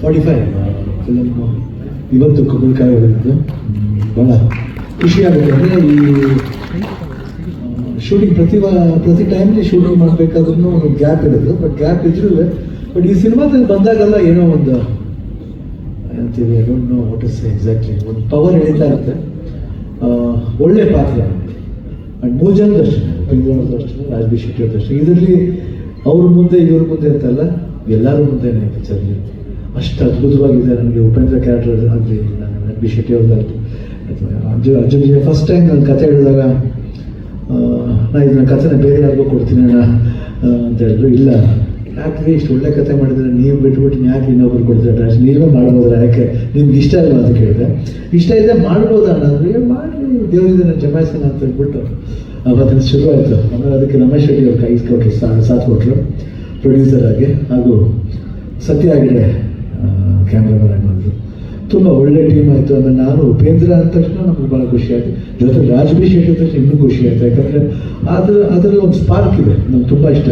Forty five film ಇವತ್ತು ಕುಂಬಳಕಾಯಿ ಹೊಡೆದಿದ್ದು ಭಾಳ ಖುಷಿಯಾಗುತ್ತೆ. ಅಂದರೆ ಈ ಶೂಟಿಂಗ್ ಪ್ರತಿ ಪ್ರತಿ ಟೈಮ್ಲಿ ಶೂಟಿಂಗ್ ಮಾಡಬೇಕಾದ್ರೂ ಒಂದು ಗ್ಯಾಪ್ ಇರೋದು ಬಟ್ ಗ್ಯಾಪ್ ಇದ್ರೂ ಬಟ್ ಈ ಸಿನಿಮಾದಲ್ಲಿ ಬಂದಾಗೆಲ್ಲ ಏನೋ ಒಂದು ಅಂತೀವಿ I don't know what is exactly ಒಂದು ಪವರ್ ಎಳಿತಾ ಇರುತ್ತೆ. ಒಳ್ಳೆ ಪಾತ್ರ. ಅಂಡ್ ಮೂರು ದರ್ಶನ ಬೆಂಗಳೂರು ದರ್ಶನ ಅಷ್ಟೇ ರಾಜ್ಬಿ ಶೆಟ್ಟಿ ದರ್ಶನ ಇದರಲ್ಲಿ ಅವ್ರ ಮುಂದೆ ಇವ್ರ ಮುಂದೆ ಅಂತಲ್ಲ ಎಲ್ಲರೂ ಮುಂದೆನೇ ಪಿಕ್ಚರ್ಲಿ ಅಷ್ಟು ಅದ್ಭುತವಾಗಿದೆ ನನಗೆ ಉಪೇಂದ್ರ ಕ್ಯಾರೆಕ್ಟರ್ ಆಗಲಿ ರಾಜ್ಬಿ ಶೆಟ್ಟಿ ಅವ್ರದ್ದಾಗಲಿ ಅರ್ಜುನ್ ಅರ್ಜುನ್ಗೆ ಫಸ್ಟ್ ಟೈಮ್ ನಾನು ಕತೆ ಹೇಳಿದಾಗ ಆ, ನಾ ಇದನ್ನ ಕಥೆನ ಬೇರೆ ಯಾರಿಗೂ ಕೊಡ್ತೀನಿ ಅಣ್ಣ ಅಂತ ಹೇಳಿದ್ರು. ಇಲ್ಲ ಯಾಕೆ ಇಷ್ಟು ಒಳ್ಳೆ ಕತೆ ಮಾಡಿದ್ರೆ ನೀವು ಬಿಟ್ಬಿಟ್ಟು ಯಾಕೆ ಇನ್ನೊಬ್ರು ಕೊಡ್ತೀರ? ಅಷ್ಟು ನೀವೇ ಮಾಡ್ಬೋದ್ರ ಯಾಕೆ? ನಿಮ್ಗೆ ಇಷ್ಟ ಇಲ್ಲ ಅಂತ ಕೇಳಿದೆ. ಇಷ್ಟ ಇದೆ ಮಾಡ್ಬೋದಾ ಅಣ್ಣ ಅಂದ್ರೆ ಮಾಡಿ ದೇವರಿಂದ ಜಮಾಯಿಸೋಣ ಅಂತ ಹೇಳ್ಬಿಟ್ಟು. ಅವತ್ತಿನ ಶುರು ಆಯಿತು ಆಮೇಲೆ ಅದಕ್ಕೆ ರಮೇಶ್ ಶೆಟ್ಟಿ ಅವ್ರು ಕೈ ಕೊಟ್ಟರು ಸಾಥ್ ಕೊಟ್ಟರು ಪ್ರೊಡ್ಯೂಸರ್ ಆಗಿ. ಹಾಗೂ ಸತ್ಯ ಆಗಿದೆ ಕ್ಯಾಮ್ರಾಮನ್ ಆಗಿ ಬಂದರು. ತುಂಬ ಒಳ್ಳೆ ಟೀಮ್ ಆಯಿತು. ಆಮೇಲೆ ನಾನು ಉಪೇಂದ್ರ ಅಂದ ತಕ್ಷಣ ನಮ್ಗೆ ಭಾಳ ಖುಷಿ ಆಯ್ತು. ಜೊತೆ ರಾಜ್ಬಿ ಶೆಟ್ಟಿ ತಕ್ಷಣ ಇನ್ನೂ ಖುಷಿ ಆಯಿತು. ಯಾಕಂದರೆ ಅದರ ಅದರಲ್ಲಿ ಒಂದು ಸ್ಪಾರ್ಕ್ ಇದೆ, ನಮ್ಗೆ ತುಂಬ ಇಷ್ಟ.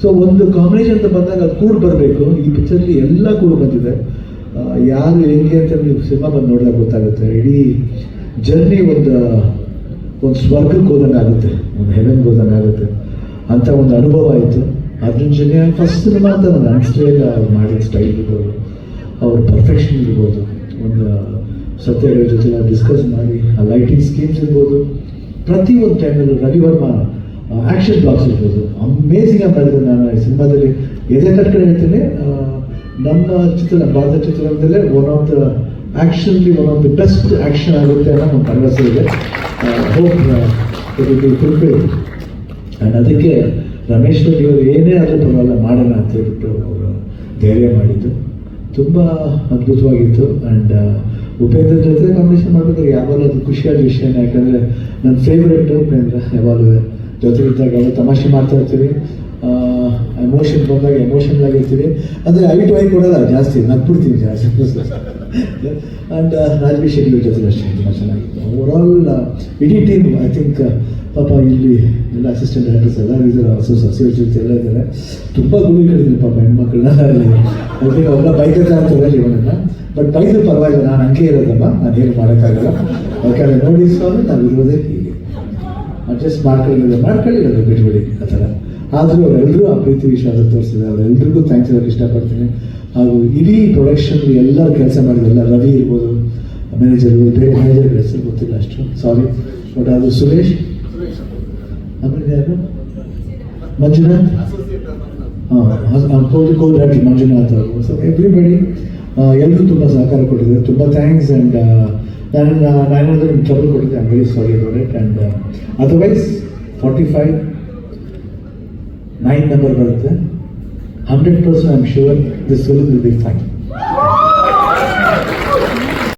ಸೊ ಒಂದು ಕಾಂಬಿನೇಷನ್ ಅಂತ ಬಂದಾಗ ಅದು ಕೂಡ ಬರಬೇಕು. ಈ ಪಿಕ್ಚರ್ಲಿ ಎಲ್ಲ ಕೂಡ ಬಂದಿದೆ. ಯಾರು ಹೆಂಗೆ ಅಂತ ನೀವು ಸಿನಿಮಾ ಬಂದು ನೋಡಿದಾಗ ಗೊತ್ತಾಗುತ್ತೆ. ಇಡೀ ಜರ್ನಿ ಒಂದು ಒಂದು ಸ್ವರ್ಗಕ್ಕೆ ಹೋದಂಗೆ ಆಗುತ್ತೆ, ಒಂದು ಹೆವೆನ್ಗೆ ಹೋದಂಗೆ ಆಗುತ್ತೆ ಅಂತ ಒಂದು ಅನುಭವ ಆಯಿತು. ಅರ್ಜುನ್ ಜನ್ಯ ಫಸ್ಟ್ ಸಿನಿಮಾ ಅಂತ ನಾನು ಅವ್ರು ಮಾಡಿದ ಸ್ಟೈಲ್ ಇರ್ಬೋದು, ಅವ್ರ ಪರ್ಫೆಕ್ಷನ್ ಇರ್ಬೋದು. ಒಂದು ಸತ್ಯ ಜೊತೆ ಡಿಸ್ಕಸ್ ಮಾಡಿ, ಆ ಲೈಟಿಂಗ್ ಸ್ಕೀಮ್ಸ್ ಇರ್ಬೋದು. ಪ್ರತಿ ಒಂದು ಟೈಮಲ್ಲೂ ರವಿ ವರ್ಮ ಆ್ಯಕ್ಷನ್ ಬ್ಲಾಕ್ಸ್ ಇರ್ಬೋದು. ಅಮೇಝಿಂಗ್ ಆಗಿ ಮಾಡಿದ್ರು ನಾನು ಈ ಸಿನಿಮಾದಲ್ಲಿ. ಎದೆ ತಟ್ಕಡೆ ಹೇಳ್ತೇನೆ ನಮ್ಮ ಚಿತ್ರ, ಭಾರತ ಚಿತ್ರರಂಗದಲ್ಲೇ one of the ಆ್ಯಕ್ಷನ್ಲಿ one of the best action ಆಗುತ್ತೆ ಅನ್ನೋ ನಮ್ಮ ಭರವಸೆ ಇದೆ. ಹೋಪ್ ಫುಲ್ಫಿಲ್ ಆ್ಯಂಡ್ ಅದಕ್ಕೆ ರಮೇಶ್ ಅವರು ಏನೇ ಆದರೂ ಪರವಾಗಿಲ್ಲ ಮಾಡೋಣ ಅಂತ ಹೇಳ್ಬಿಟ್ಟು ಅವರು ಧೈರ್ಯ ಮಾಡಿದ್ದು. ತುಂಬ ಅದ್ಭುತವಾಗಿತ್ತು. ಆ್ಯಂಡ್ ಉಪೇಂದ್ರ ಜೊತೆ ಕಾಂಬಿನೇಷನ್ ಮಾಡಬೇಕಾದ್ರೆ ಯಾವಾಗಲೂ ಅದು ಖುಷಿಯಾದ ವಿಷಯನೇ. ಯಾಕಂದರೆ ನನ್ನ ಫೇವ್ರೆಟ್ ಉಪೇಂದ್ರ ಯಾವಾಗಲೂ ಜೊತೆಗಿದ್ದಾಗ ತಮಾಷೆ ಮಾಡ್ತಾ ಇರ್ತೀವಿ ಎಮೋಷನ್ ಬಂದಾಗ ಎಮೋಷನಲ್ ಆಗಿರ್ತೀವಿ ಅಂದರೆ ಟು ಐ ಕೊಡಲ್ಲ ಜಾಸ್ತಿ ನಗ್ಬಿಡ್ತೀನಿ ಜಾಸ್ತಿ. ಆ್ಯಂಡ್ ರಾಜ್ಬಿ ಶೆಟ್ಟಿ ಜೊತೆ ಅಷ್ಟೇ ತುಂಬ ಚೆನ್ನಾಗಿತ್ತು. ಓವರಾಲ್ ಇಡೀ ಟೀಮ್ ಐ ಥಿಂಕ್ ಪಾಪ ಇಲ್ಲಿ ಎಲ್ಲ ಅಸಿಸ್ಟೆಂಟ್ ಡೈರೆಕ್ಟರ್ಸ್ ಎಲ್ಲ ಇದ್ದಾರೆ ಜೊತೆ ಎಲ್ಲ ಇದ್ದಾರೆ. ತುಂಬ ಗುಳಿ ಕಡಿದ್ರು ಪಾಪ ಹೆಣ್ಮಕ್ಳನ್ನ. ಅಲ್ಲಿ ಅವ್ರನ್ನ ಬೈಕತ್ತೆ ಅಂತಾರೆ ಇವನನ್ನ ಬಟ್ ಬೈದ್ರು ಪರವಾಗಿಲ್ಲ, ನಾನು ಹಂಗೆ ಇರೋದಮ್ಮ. ನಾನು ಏನು ಮಾಡೋಕ್ಕಾಗಲ್ಲ. ಯಾಕಂದರೆ ನೋಡಿ ನಾವು ಇರೋದೇ ಹೀಗೆ. ಅಡ್ಜಸ್ಟ್ ಮಾಡ್ಕೊಳ್ಳೋದು ಮಾಡ್ಕೊಳ್ಳಿರೋದು ಬಿಟ್ಬಿಡಿ, ಆ ಥರ. ಆದರೂ ಅವರೆಲ್ಲರೂ ಆ ಪ್ರೀತಿ ವಿಶ್ವಾಸ ತೋರಿಸಿದ್ದಾರೆ. ಅವರೆಲ್ಲರಿಗೂ ಥ್ಯಾಂಕ್ಸ್ ಹೇಳೋಕ್ಕೆ ಇಷ್ಟಪಡ್ತೀನಿ. ಹಾಗೂ ಇಡೀ ಪ್ರೊಡಕ್ಷನ್ ಎಲ್ಲರೂ ಕೆಲಸ ಮಾಡಿದೆಲ್ಲ ರವಿ ಇರ್ಬೋದು ಮ್ಯಾನೇಜರ್ ಬೇರೆ ಮ್ಯಾನೇಜರ್ ಹೆಸರು ಗೊತ್ತಿಲ್ಲ ಅಷ್ಟು. ಸಾರಿ ಬಟ್ ಅದು ಸುರೇಶ್. ಆಮೇಲೆ ಯಾರು? ಮಂಜುನಾಥ್. ಹಾಂ ಕೋಲ್ ಕೋಲ್ ಡಾಕ್ಟರ್ ಮಂಜುನಾಥ್ ಅವರು. ಸೊ ಎವ್ರಿಬಡಿ ಎಲ್ಲರೂ ತುಂಬ ಸಹಕಾರ ಕೊಟ್ಟಿದ್ದಾರೆ. ತುಂಬ ಥ್ಯಾಂಕ್ಸ್ ಆ್ಯಂಡ್ ನಾನು ನಾನೇನಾದರೂ ಟ್ರಬಲ್ ಕೊಟ್ಟಿದ್ದೆ I'm very sorry about it and otherwise forty five nine member Bharatan, 100% I'm sure this will be fine.